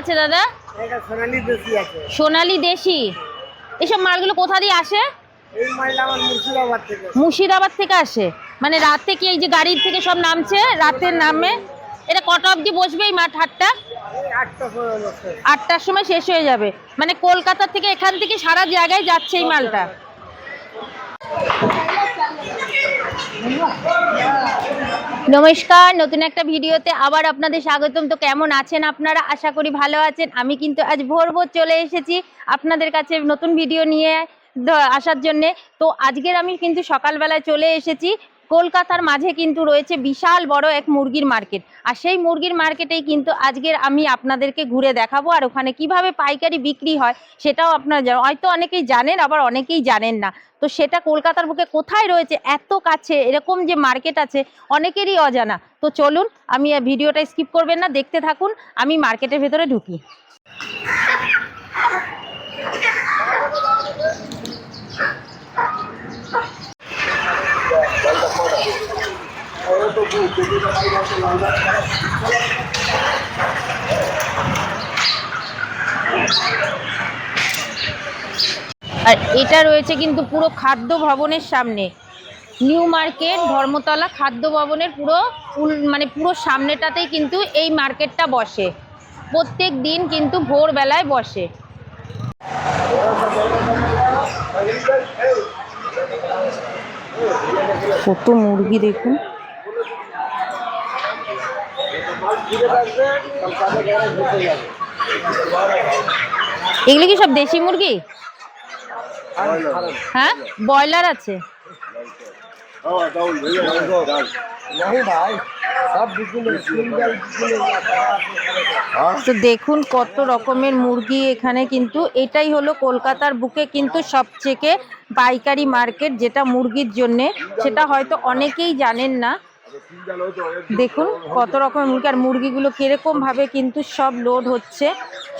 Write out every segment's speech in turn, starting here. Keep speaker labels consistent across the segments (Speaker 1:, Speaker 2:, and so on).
Speaker 1: আছে দাদা?
Speaker 2: সোনালি দেশি
Speaker 1: এসব মালগুলো কোথা দিয়ে আসে?
Speaker 2: মুর্শিদাবাদ থেকে
Speaker 1: আসে। মানে রাতে কি এই যে গাড়ির থেকে সব নামছে? রাতের নামে? এটা কটা অবধি বসবে এই মাঠ হাটটা?
Speaker 2: আটটা
Speaker 1: আটটার সময় শেষ হয়ে যাবে। মানে কলকাতা থেকে এখান থেকে সারা জায়গায় যাচ্ছে এই মালটা। নমস্কার, নতুন একটা ভিডিওতে আবার আপনাদের স্বাগতম। তো কেমন আছেন আপনারা? আশা করি ভালো আছেন। আমি কিন্তু আজ ভোর ভোর চলে এসেছি আপনাদের কাছে নতুন ভিডিও নিয়ে আসার জন্যে। তো আজকের আমি কিন্তু সকালবেলায় চলে এসেছি। কলকাতার মাঝে কিন্তু রয়েছে বিশাল বড় এক মুরগির মার্কেট। আর সেই মুরগির মার্কেটেই কিন্তু আজকের আমি আপনাদেরকে ঘুরে দেখাবো আর ওখানে কীভাবে পাইকারি বিক্রি হয় সেটাও আপনারা জানেন হয়তো অনেকেই জানেন আবার অনেকেই জানেন না। তো সেটা কলকাতার বুকে কোথায় রয়েছে এত কাছে এরকম যে মার্কেট আছে অনেকেরই অজানা। তো চলুন আমি এই ভিডিওটা স্কিপ করবেন না দেখতে থাকুন আমি মার্কেটের ভেতরে ঢুকি। আর এটা রয়েছে কিন্তু পুরো খাদ্য ভবনের সামনে। নিউ মার্কেট, ধর্মতলা খাদ্য ভবনের পুরো মানে পুরো সামনেটাতেই কিন্তু এই মার্কেটটা বসে। প্রত্যেক দিন কিন্তু ভোরবেলায় বসে। কত মুরগি দেখুন। এগুলো কি সব দেশি মুরগি? হ্যাঁ? ব্রয়লার আছে।
Speaker 2: नहीं হ্যাঁ?
Speaker 1: তো দেখুন কত রকমের মুরগি এখানে কিন্তু এটাই হলো কলকাতার বুকে কিন্তু সবথেকে পাইকারি মার্কেট যেটা মুরগির জন্যে। সেটা হয়তো অনেকেই জানেন না। দেখুন কত রকমের মুরগি আর মুরগিগুলো কীরকমভাবে কিন্তু সব লোড হচ্ছে।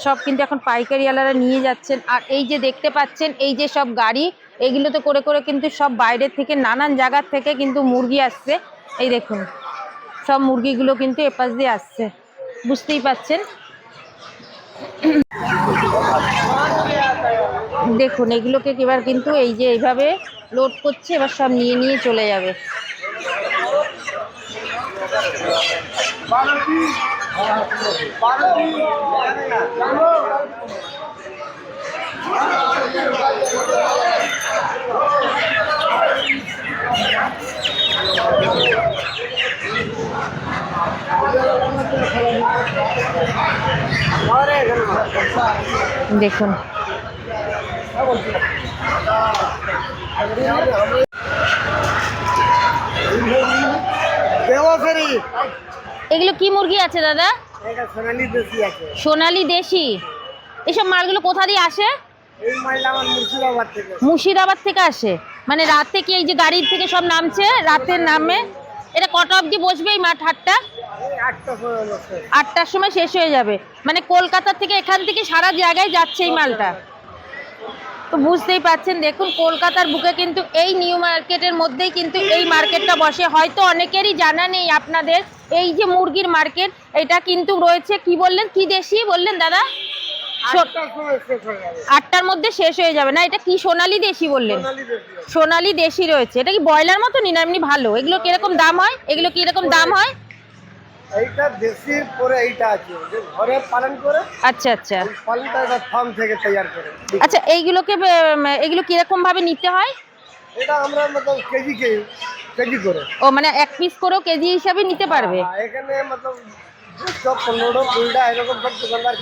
Speaker 1: সব কিন্তু এখন পাইকারিওয়ালারা নিয়ে যাচ্ছেন। আর এই যে দেখতে পাচ্ছেন এই যে সব গাড়ি এগুলোতে করে করে কিন্তু সব বাইরের থেকে নানান জায়গার থেকে কিন্তু মুরগি আসছে। এই দেখুন। সব মুরগিগুলো কিন্তু এপাশ দিয়ে আসছে। বুঝতেই পাচ্ছেন? দেখুন, এগুলোকে এবার কিন্তু এই যে এইভাবে লোড করছে, এবার সব নিয়ে নিয়ে চলে যাবে। দেখুন। এগুলো কি মুরগি আছে দাদা?
Speaker 2: সোনালি দেশি
Speaker 1: এসব মালগুলো কোথা দিয়ে আসে?
Speaker 2: মুর্শিদাবাদ থেকে
Speaker 1: আসে? মানে রাতে কি এই যে গাড়ির থেকে সব নামছে? রাতের নামে? এটা কটা অবধি বসবে এই মাঠ হাটটা? আটটার সময় শেষ হয়ে যাবে। মানে কলকাতা থেকে এখান থেকে সারা জায়গায় যাচ্ছে এই মালটা। তো বুঝতেই পাচ্ছেন দেখুন কলকাতার বুকে কিন্তু এই নিউ মার্কেটের মধ্যেই কিন্তু এই মার্কেটটা বসে। হয়তো অনেকেরই জানা নেই আপনাদের এই যে মুরগির মার্কেট এটা কিন্তু রয়েছে কি বললেন? কি দেশি বললেন দাদা?
Speaker 2: আটটার
Speaker 1: মধ্যে শেষ হয়ে যাবে। না এটা কি সোনালি দেশি বললেন?
Speaker 2: সোনালি দেশি আছে।
Speaker 1: সোনালি দেশি রয়েছে। এটা কি ব্রয়লার মতো না এমনি ভালো? এগুলো কীরকম দাম হয়? এগুলো কীরকম দাম হয়?
Speaker 2: এইটা পরে এইটা আছে। যে ঘরে পালন করে
Speaker 1: আচ্ছা আচ্ছা।
Speaker 2: পালনটা একটা ফার্ম থেকে তৈরি করে।
Speaker 1: আচ্ছা এইগুলোকে এগুলো কীরকম ভাবে নিতে হয়?
Speaker 2: এটা আমরা মতলব কেজি কে কেজি করে।
Speaker 1: ও মানে এক পিস করেও কেজি হিসাবে নিতে পারবে?
Speaker 2: হ্যাঁ, এখানে মতলব দুশো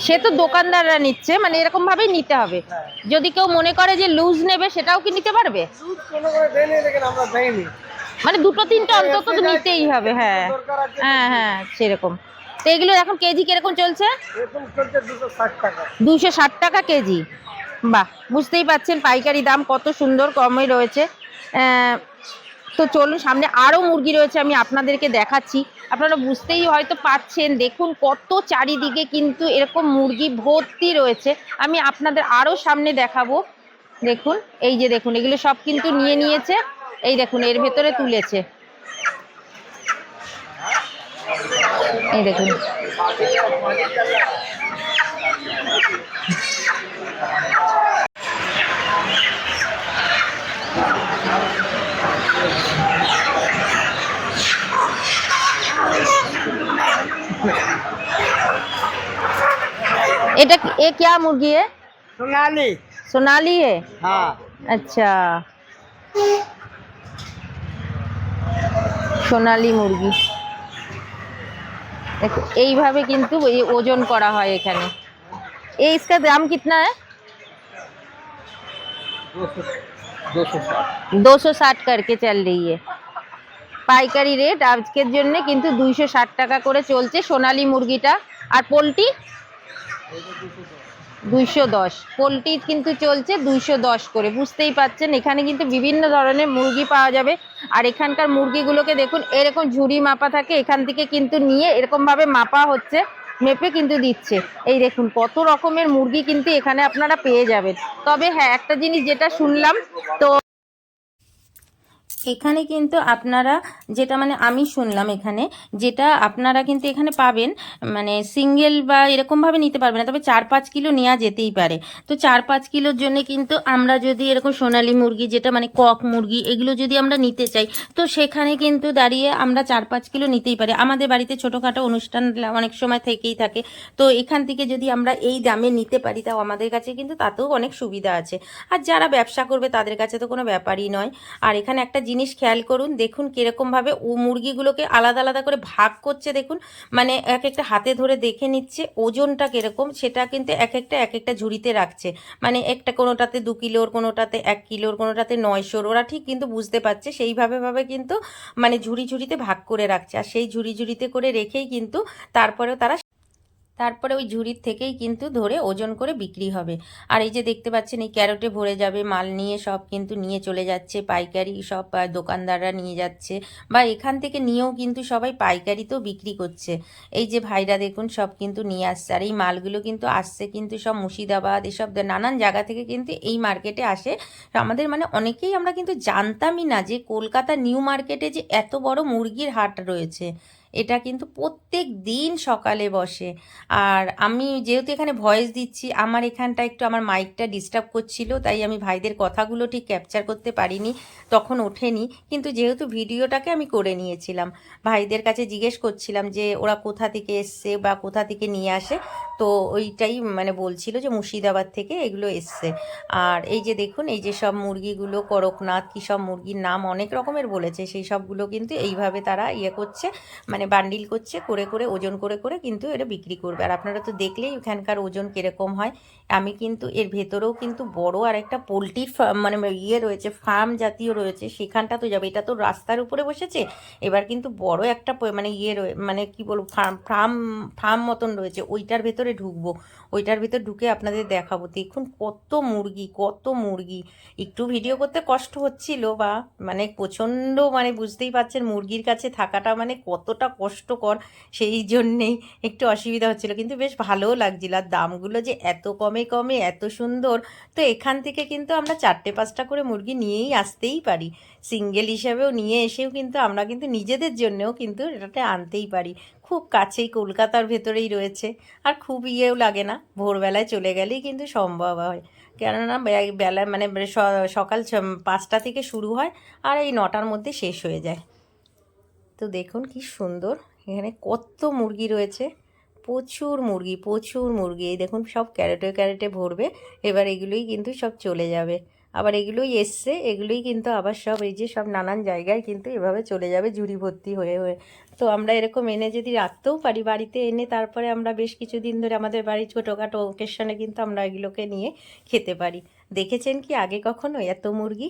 Speaker 1: সে তো দোকানদাররা নিচ্ছে মানে এরকম ভাবেই নিতে হবে।
Speaker 2: হ্যাঁ।
Speaker 1: যদি কেউ মনে করে যে লুজ নেবে সেটাও কি নিতে পারবে? মানে দুটো তিনটে অন্তত তো নিতেই হবে হ্যাঁ। হ্যাঁ হ্যাঁ সেরকম। তো এগুলো এখন কেজি কীরকম চলছে?
Speaker 2: দুশো ষাট টাকা।
Speaker 1: দুশো ষাট টাকা কেজি। বাহ বুঝতেই পাচ্ছেন পাইকারি দাম কত সুন্দর কমে রয়েছে। তো চলুন সামনে আরও মুরগি রয়েছে আমি আপনাদেরকে দেখাচ্ছি। আপনারা বুঝতেই হয়তো পাচ্ছেন দেখুন কত চারিদিকে কিন্তু এরকম মুরগি ভর্তি রয়েছে। আমি আপনাদের আরও সামনে দেখাবো। দেখুন এই যে দেখুন এগুলো সব কিন্তু নিয়ে নিয়েছে। এই দেখুন এর ভেতরে তুলেছে এই দেখুন
Speaker 3: এটা ये क्या मुर्गी है
Speaker 2: सोनाली
Speaker 3: सोनाली है
Speaker 2: हाँ
Speaker 3: अच्छा সোনালি মুরগি দেখো এইভাবে কিন্তু এই ওজন করা হয় এখানে এই इसका দাম कितना है
Speaker 2: दो सौ साठ
Speaker 3: दो सौ साठ करके चल रही है পাইকারি রেট আজকের জন্য কিন্তু দুইশো ষাট টাকা করে চলছে সোনালি মুরগিটা আর পোলট্রি দুইশো দশ। পোলট্রি কিন্তু চলছে দুইশো দশ করে। বুঝতেই পাচ্ছেন, এখানে কিন্তু বিভিন্ন ধরনের মুরগি পাওয়া যাবে। আর এখানকার মুরগিগুলোকে দেখুন, এরকম ঝুড়ি মাপা থাকে, এখান থেকে কিন্তু নিয়ে এরকমভাবে মাপা হচ্ছে, মেপে কিন্তু দিচ্ছে। এই দেখুন, কত রকমের মুরগি কিন্তু এখানে আপনারা পেয়ে যাবেন। তবে হ্যাঁ একটা জিনিস যেটা শুনলাম, তো এখানে কিন্তু আপনারা যেটা মানে আমি শুনলাম এখানে, যেটা আপনারা কিন্তু এখানে পাবেন মানে সিঙ্গেল বা এরকমভাবে নিতে পারবেন না, তবে চার পাঁচ কিলো নেওয়া যেতেই পারে। তো চার পাঁচ কিলোর জন্য কিন্তু আমরা যদি এরকম সোনালি মুরগি, যেটা মানে কক মুরগি, এগুলো যদি আমরা নিতে চাই, তো সেখানে কিন্তু দাঁড়িয়ে আমরা চার পাঁচ কিলো নিতেই পারি। আমাদের বাড়িতে ছোটোখাটো অনুষ্ঠান অনেক সময় থেকেই থাকে। তো এখান থেকে যদি আমরা এই দামে নিতে পারি, তাও আমাদের কাছে কিন্তু তাতেও অনেক সুবিধা আছে। আর যারা ব্যবসা করবে, তাদের কাছে তো কোনো ব্যাপারই নয়। আর এখানে একটা জিনিস খেয়াল করুন, দেখুন কীরকমভাবে ও মুরগিগুলোকে আলাদা আলাদা করে ভাগ করছে, দেখুন। মানে এক একটা হাতে ধরে দেখে নিচ্ছে, ওজনটা কীরকম, সেটা কিন্তু এক একটা এক একটা ঝুড়িতে রাখছে। মানে একটা কোনোটাতে দু কিলোর কোনোটাতে এক কিলোর কোনোটাতে নয়শোর ওরা ঠিক কিন্তু বুঝতে পারছে, সেইভাবে ভাবে কিন্তু মানে ঝুড়ি ঝুড়িতে ভাগ করে রাখছে। আর সেই ঝুড়ি ঝুড়িতে করে রেখেই কিন্তু তারপরেও তারা তারপরে ওই ঝুড়ির থেকেই কিন্তু ধরে ওজন করে বিক্রি হবে। আর এই যে দেখতে পাচ্ছেন, এই ক্যারোটে ভরে যাবে, মাল নিয়ে সব কিন্তু নিয়ে চলে যাচ্ছে, পাইকারি সব দোকানদাররা নিয়ে যাচ্ছে বা এখান থেকে নিয়েও কিন্তু সবাই পাইকারিতেও বিক্রি করছে। এই যে ভাইরা দেখুন, সব কিন্তু নিয়ে আসছে। আর এই মালগুলো কিন্তু আসছে কিন্তু সব মুর্শিদাবাদ, এসব নানান জায়গা থেকে কিন্তু এই মার্কেটে আসে। আমাদের মানে অনেকেই আমরা কিন্তু জানতামই না যে কলকাতা নিউ মার্কেটে যে এত বড় মুরগির হাট রয়েছে। এটা কিন্তু প্রত্যেক দিন সকালে বসে। আর আমি যেহেতু এখানে ভয়েস দিচ্ছি, আমার এখানটা একটু আমার মাইকটা ডিস্টার্ব করছিল, তাই আমি ভাইদের কথাগুলো ঠিক ক্যাপচার করতে পারিনি, তখন ওঠেনি। কিন্তু যেহেতু ভিডিওটাকে আমি করে নিয়েছিলাম, ভাইদের কাছে জিজ্ঞেস করছিলাম যে ওরা কোথা থেকে এসছে বা কোথা থেকে নিয়ে আসে, তো ওইটাই মানে বলছিল যে মুর্শিদাবাদ থেকে এগুলো এসছে। আর এই যে দেখুন, এই যে সব মুরগিগুলো, করকনাথ, কী সব মুরগির নাম অনেক রকমের বলেছে, সেই সবগুলো কিন্তু এইভাবে তারা ইয়ে করছে মানে বান্ডিল করছে, করে করে, ওজন করে করে কিন্তু এটা বিক্রি করবে। আর আপনারা তো দেখলেই এখানকার ওজন কীরকম হয়। আমি কিন্তু এর ভেতরেও কিন্তু বড় আর একটা পোলট্রির ফার্ম মানে ইয়ে রয়েছে, ফার্ম জাতীয় রয়েছে, সেখানটা তো যাবে। এটা তো রাস্তার উপরে বসেছে। এবার কিন্তু বড় একটা মানে ইয়ে মানে কি বলব, ফার্ম ফার্ম ফার্ম মতন রয়েছে। ওইটার ভেতরে ঢুকবো। ওইটার ভেতর ঢুকে আপনাদের দেখাবো। দেখুন কত মুরগি কত মুরগি। একটু ভিডিও করতে কষ্ট হচ্ছিল বা মানে প্রচণ্ড মানে বুঝতেই পারছেন মুরগির কাছে থাকাটা মানে কতটা কষ্টকর, সেই জন্যেই একটু অসুবিধা হচ্ছিল। কিন্তু বেশ ভালোও লাগছিল। আর দামগুলো যে এত কমে কমে, এত সুন্দর, তো এখান থেকে কিন্তু আমরা চারটে পাঁচটা করে মুরগি নিয়েই আসতেই পারি। সিঙ্গেল হিসাবেও নিয়ে এসেও কিন্তু আমরা কিন্তু নিজেদের জন্যেও কিন্তু এটাতে আনতেই পারি। খুব কাছেই কলকাতার ভেতরেই রয়েছে। আর খুব ইয়েও লাগে না, ভোরবেলায় চলে গেলেই কিন্তু সম্ভব হয়। কেননা বেলা মানে সকাল পাঁচটা থেকে শুরু হয় আর এই নটার মধ্যে শেষ হয়ে যায়। তো দেখুন কি সুন্দর। এখানে কত মুরগি রয়েছে। প্রচুর মুরগি প্রচুর মুরগি। এই দেখুন সব ক্যারেটে ক্যারেটে ভরবে। এবার এগুলোই কিন্তু সব চলে যাবে। আবার এগুলোই এসছে, এগুলোই কিন্তু আবার সব এই যে সব নানান জায়গায় কিন্তু এভাবে চলে যাবে ঝুড়ি ভর্তি হয়ে হয়ে। তো আমরা এরকম এনে যদি রাখতেও পারি বাড়িতে, এনে তারপরে আমরা বেশ কিছুদিন ধরে আমাদের বাড়ি ছোটোখাটো ওকেশনে কিন্তু আমরা এগুলোকে নিয়ে খেতে পারি। দেখেছেন কি আগে কখনো এত মুরগি?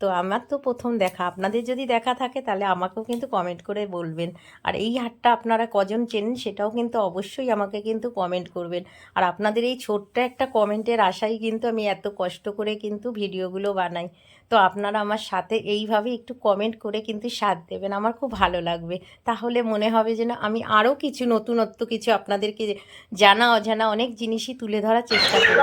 Speaker 3: তো আমার তো প্রথম দেখা। আপনাদের যদি দেখা থাকে তাহলে আমাকেও কিন্তু কমেন্ট করে বলবেন। আর এই হাটটা আপনারা কজন চেনেন সেটাও কিন্তু অবশ্যই আমাকে কিন্তু কমেন্ট করবেন। আর আপনাদের এই ছোট্ট একটা কমেন্টের আশাই কিন্তু আমি এত কষ্ট করে কিন্তু ভিডিওগুলো বানাই। তো আপনারা আমার সাথে এইভাবে একটু কমেন্ট করে কিন্তু সাথ দেবেন আমার খুব ভালো লাগবে। তাহলে মনে হবে যে না আমি আরও কিছু নতুনত্ব কিছু আপনাদেরকে জানা অজানা অনেক জিনিসই তুলে ধরার চেষ্টা করব।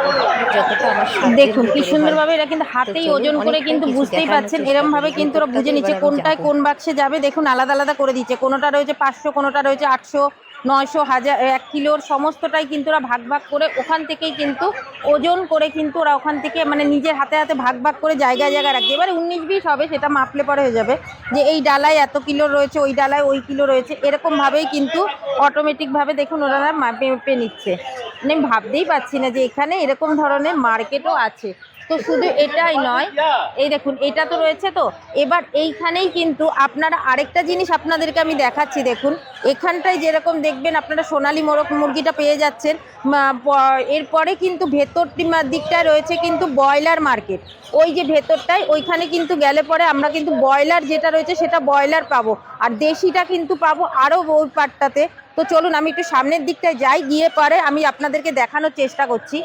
Speaker 3: যতটা আমার দেখুন কি সুন্দরভাবে এরা কিন্তু হাতেই ওজন করে কিন্তু বুঝতেই
Speaker 2: দেখানোর
Speaker 3: পাচ্ছেন
Speaker 2: চেষ্টা
Speaker 3: এরম ভাবে
Speaker 2: করি।
Speaker 3: কিন্তু ওরা বুঝে নিচ্ছে কোনটায় কোন বাক্সে যাবে। দেখুন আলাদা আলাদা করে দিচ্ছে। কোনোটা রয়েছে পাঁচশো কোনোটা রয়েছে আটশো নয়শো হাজার, এক কিলোর সমস্তটাই কিন্তু ওরা ভাগ ভাগ করে ওখান থেকেই কিন্তু ওজন করে কিন্তু ওরা ওখান থেকে মানে নিজের হাতে হাতে ভাগ ভাগ করে জায়গায় জায়গায় রাখছে এবারে উনিশ বিশ হবে, সেটা মাপলে পরে হয়ে যাবে যে এই ডালায় এত কিলো রয়েছে, ওই ডালায় ওই কিলো রয়েছে, এরকমভাবেই কিন্তু অটোমেটিকভাবে দেখুন ওরা মাপে, মেপে নিচ্ছে।
Speaker 1: মানে ভাবতেই পারছি না যে এখানে এরকম ধরনের মার্কেটও আছে। তো শুধু এটাই নয়, এই দেখুন, এটা তো রয়েছে তো। এবার এইখানেই কিন্তু আপনারা আরেকটা জিনিস আপনাদেরকে আমি দেখাচ্ছি, দেখুন। এখানটায় যেরকম দেখবেন আপনারা সোনালি মোরগ মুরগিটা পেয়ে যাচ্ছেন। এরপরে কিন্তু ভেতর দিকটায় রয়েছে কিন্তু ব্রয়লার মার্কেট। ওই যে ভেতরটায়, ওইখানে কিন্তু গেলে পরে আমরা কিন্তু ব্রয়লার যেটা রয়েছে সেটা ব্রয়লার পাবো। আর দেশিটা কিন্তু পাবো আরও ওই পার্টটাতে তো চলুন, আমি একটু সামনের দিকটায় যাই, গিয়ে পরে আমি আপনাদেরকে দেখানোর চেষ্টা করছি।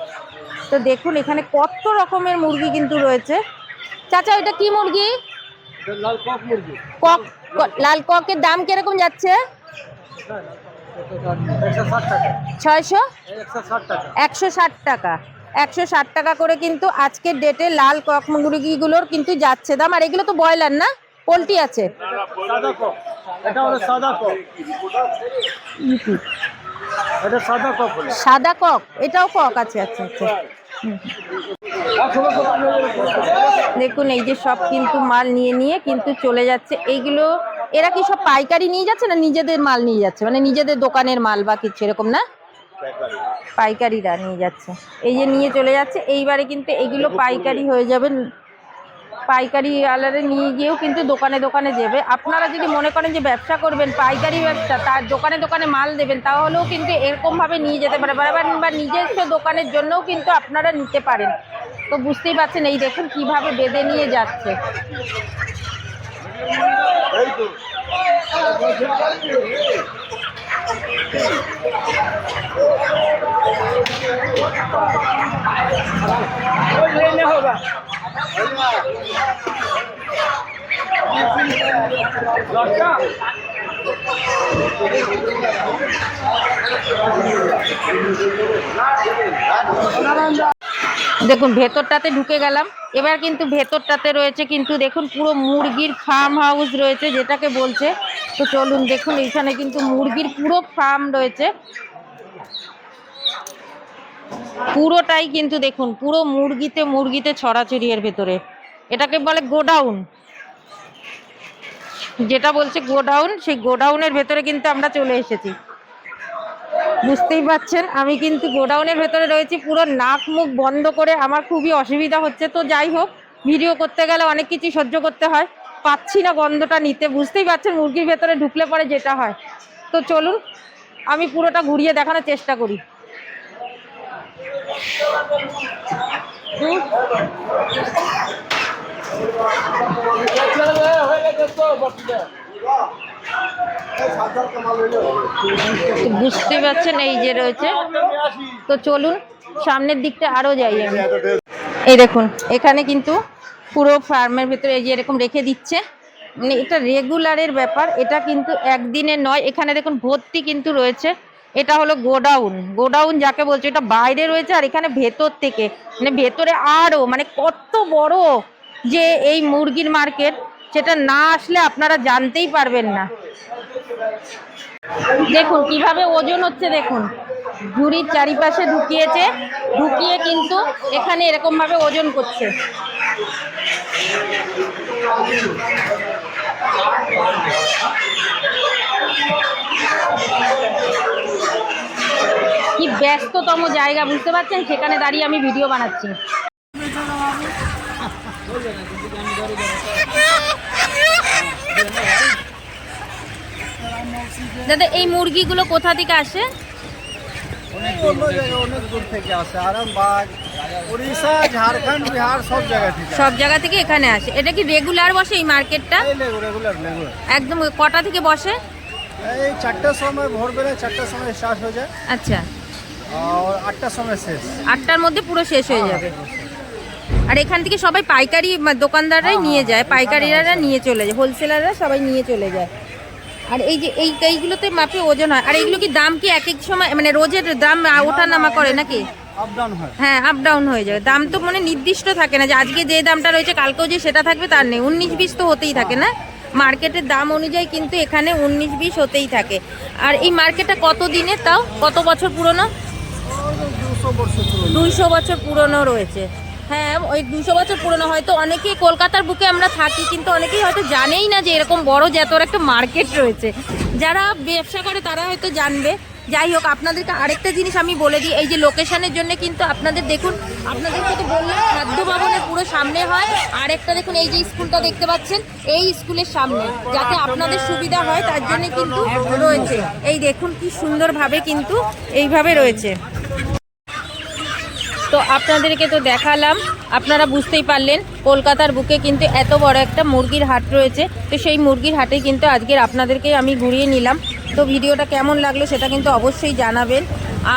Speaker 1: তো দেখুন এখানে কত রকমের মুরগি কিন্তু রয়েছে। চাচা এটা কি মুরগি?
Speaker 2: লাল কক মুরগি।
Speaker 1: কক লাল ককের দাম কীরকম যাচ্ছে? ছয়শো?
Speaker 2: একশো ষাট টাকা।
Speaker 1: একশো ষাট টাকা। করে কিন্তু আজকের ডেটে লাল কক মুরগিগুলোর কিন্তু যাচ্ছে। দাম আর এগুলো তো ব্রয়লার না? পোলট্রি আছে।
Speaker 2: সাদা কক।
Speaker 1: এটাও কক আছে আচ্ছা আচ্ছা। দেখুন, এই যে সব কিন্তু মাল নিয়ে নিয়ে কিন্তু চলে যাচ্ছে। এইগুলো, এরা কি সব পাইকারি নিয়ে যাচ্ছে না নিজেদের মাল নিয়ে যাচ্ছে? মানে নিজেদের দোকানের মাল বা কিছু এরকম না? পাইকারিরা নিয়ে যাচ্ছে। এই যে নিয়ে চলে যাচ্ছে। এইবারে কিন্তু এগুলো পাইকারি হয়ে যাবে। পাইকারি আলারে নিয়ে গিয়েও কিন্তু দোকানে দোকানে দেবে। আপনারা যদি মনে করেন যে ব্যবসা করবেন, পাইকারি ব্যবসা, তার দোকানে দোকানে মাল দেবেন, তাহলেও কিন্তু এরকমভাবে নিয়ে যেতে পারে। বা নিজস্ব দোকানের জন্যও কিন্তু আপনারা নিতে পারেন। তো বুঝতেই পারছেন, এই দেখুন কীভাবে বেঁধে নিয়ে যাচ্ছে। দেখুন, ভেতরটাতে ঢুকে গেলাম। এবার কিন্তু ভেতরটাতে রয়েছে কিন্তু দেখুন, পুরো মুরগির ফার্ম হাউস রয়েছে যেটাকে বলছে। তো চলুন দেখুন, এইখানে কিন্তু মুরগির পুরো ফার্ম রয়েছে। পুরোটাই কিন্তু দেখুন, পুরো মুরগিতে মুরগিতে ছড়াছড়ি এর ভেতরে। এটাকে বলে গোডাউন। যেটা বলছে গোডাউন, সেই গোডাউনের ভেতরে কিন্তু আমরা চলে এসেছি। বুঝতেই পাচ্ছেন আমি কিন্তু গোডাউনের ভেতরে রয়েছি, পুরো নাক মুখ বন্ধ করে আমার খুবই অসুবিধা হচ্ছে। তো যাই হোক, ভিডিও করতে গেলে অনেক কিছু সহ্য করতে হয়। পাচ্ছি না গন্ধটা নিতে, বুঝতেই পারছেন? মুরগির ভেতরে ঢুকলে পরে যেটা হয়। তো চলুন, আমি পুরোটা ঘুরিয়ে দেখানোর চেষ্টা করি। হুম, তো বুঝতেই পারছেন এই যে রয়েছে? তো চলুন সামনের দিকটা আরও যাই এই দেখুন এখানে কিন্তু পুরো ফার্মের ভিতরে এই যে এরকম রেখে দিচ্ছে। মানে এটা রেগুলারের ব্যাপার এটা কিন্তু একদিনে নয়। এখানে দেখুন ভর্তি কিন্তু রয়েছে। এটা হলো গোডাউন। গোডাউন যাকে বলছে, এটা বাইরে রয়েছে আর এখানে ভেতর থেকে। মানে ভেতরে আরও মানে কত বড় যে এই মুরগির মার্কেট, সেটা না আসলে আপনারা জানতেই পারবেন না। দেখুন, কীভাবে ওজন হচ্ছে দেখুন। ঝুড়ির চারিপাশে ঢুকিয়েছে, ঢুকিয়ে কিন্তু এখানে এরকম ভাবে ওজন করছে। ব্যস্ততম জায়গা বুঝতে পারছেন? সেখানে দাঁড়িয়ে আমি ভিডিও বানাচ্ছি। দাদা এই মুরগিগুলো কোথা থেকে আসে?
Speaker 2: সব জায়গা থেকে
Speaker 1: সব জায়গা থেকে এখানে আসে। এটা কি রেগুলার বসে এই মার্কেটটা একদম কটা থেকে বসে?
Speaker 2: এই চারটার সময় ভোরবেলা চারটার সময় স্টার্ট হয়ে যায়।
Speaker 1: আচ্ছা।
Speaker 2: আটটার সময় শেষ।
Speaker 1: আটটার মধ্যে পুরো শেষ হয়ে যাবে। আর এখান থেকে সবাই পাইকারি দোকানদাররাই নিয়ে যায় পাইকারিরা নিয়ে চলে যায় হোলসেলাররা সবাই নিয়ে চলে যায়। আর এই যে এই এইগুলোতে মাপে ওজন হয়। আর এইগুলো কি দাম কি এক এক সময় মানে রোজের দাম ওঠা নামা করে নাকি?
Speaker 2: হ্যাঁ।
Speaker 1: আপ ডাউন হয়ে যাবে। দাম তো মানে নির্দিষ্ট থাকে না যে আজকে যে দামটা রয়েছে কালকেও যে সেটা থাকবে তার নেই। উনিশ বিশ তো হতেই থাকে না? মার্কেটের দাম অনুযায়ী কিন্তু এখানে উনিশ বিশ হতেই থাকে। আর এই মার্কেটটা কত দিনে তাও? কত বছর পুরনো? দুইশো বছর পুরনো। রয়েছে। হ্যাঁ ওই দুশো বছর পুরনো। হয়তো অনেকেই কলকাতার বুকে আমরা থাকি, কিন্তু অনেকেই হয়তো জানেই না যে এরকম বড় এত একটা মার্কেট রয়েছে। যারা ব্যবসা করে তারা হয়তো জানবে। যাই হোক, আপনাদেরকে আরেকটা জিনিস আমি বলে দিই। এই যে লোকেশনের জন্য কিন্তু আপনাদের দেখুন আপনাদেরকে তো বললাম খাদ্য ভবনের পুরো সামনে হয়। আরেকটা দেখুন, এই যে স্কুলটা দেখতে পাচ্ছেন, এই স্কুলের সামনে, যাতে আপনাদের সুবিধা হয়, তার জন্য কিন্তু রয়েছে। এই দেখুন, কি সুন্দরভাবে কিন্তু এইভাবে রয়েছে। তো আপনাদেরকে তো দেখালাম, আপনারা বুঝতেই পারলেন, কলকাতার বুকে কিন্তু এত বড় একটা মুরগির হাট রয়েছে। তো সেই মুরগির হাটে কিন্তু আজকের আপনাদেরকে আমি ঘুরিয়ে নিলাম। তো ভিডিওটা কেমন লাগল সেটা কিন্তু অবশ্যই জানাবেন।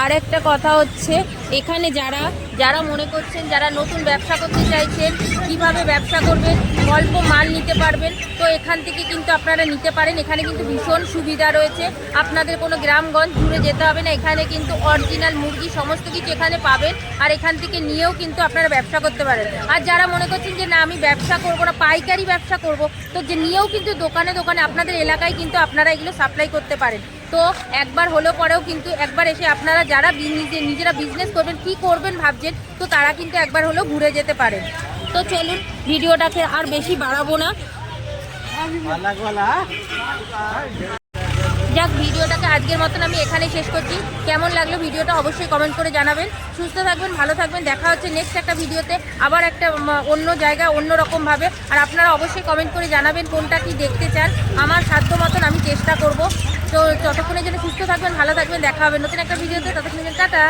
Speaker 1: আর একটা কথা হচ্ছে, এখানে যারা যারা মনে করছেন যারা নতুন ব্যবসা করতে চাইছেন কীভাবে ব্যবসা করবেন, অল্প মাল নিতে পারবেন, তো এখান থেকে কিন্তু আপনারা নিতে পারেন। এখানে কিন্তু ভীষণ সুবিধা রয়েছে। আপনাদের কোনো গ্রামগঞ্জ দূরে যেতে হবে না। এখানে কিন্তু অরিজিনাল মুরগি সমস্ত কিছু এখানে পাবেন আর এখান থেকে নিয়েও কিন্তু আপনারা ব্যবসা করতে পারেন। আর যারা মনে করছেন যে, না, আমি ব্যবসা করব না, পাইকারি ব্যবসা করব, তো যে নিয়েও কিন্তু দোকানে দোকানে আপনাদের এলাকায় কিন্তু আপনারা এগুলো সাপ্লাই করতে পারেন। তো একবার হলেও পরেও কিন্তু একবার এসে আপনারা যারা নিজে নিজেরা বিজনেস করবেন, কি করবেন ভাবছেন, তো তারা কিন্তু একবার হলেও ঘুরে যেতে পারেন। তো চলুন, ভিডিওটাকে আর বেশি বাড়াবো না। যাক, ভিডিওটাকে আজকের মতন আমি এখানে শেষ করছি। কেমন লাগল ভিডিওটা অবশ্যই কমেন্ট করে জানাবেন। সুস্থ থাকবেন, ভালো থাকবেন। দেখা হচ্ছে নেক্সট একটা ভিডিওতে, আবার একটা অন্য জায়গা অন্য রকমভাবে আর আপনারা অবশ্যই কমেন্ট করে জানাবেন কোনটা কি দেখতে চান। আমার সাধ্য মতন আমি চেষ্টা করব। তো ততক্ষণের জন্য সুস্থ থাকবেন, ভালো থাকবেন। দেখা হবে নতুন একটা ভিডিওতে। ততক্ষণের জন্য টাটা।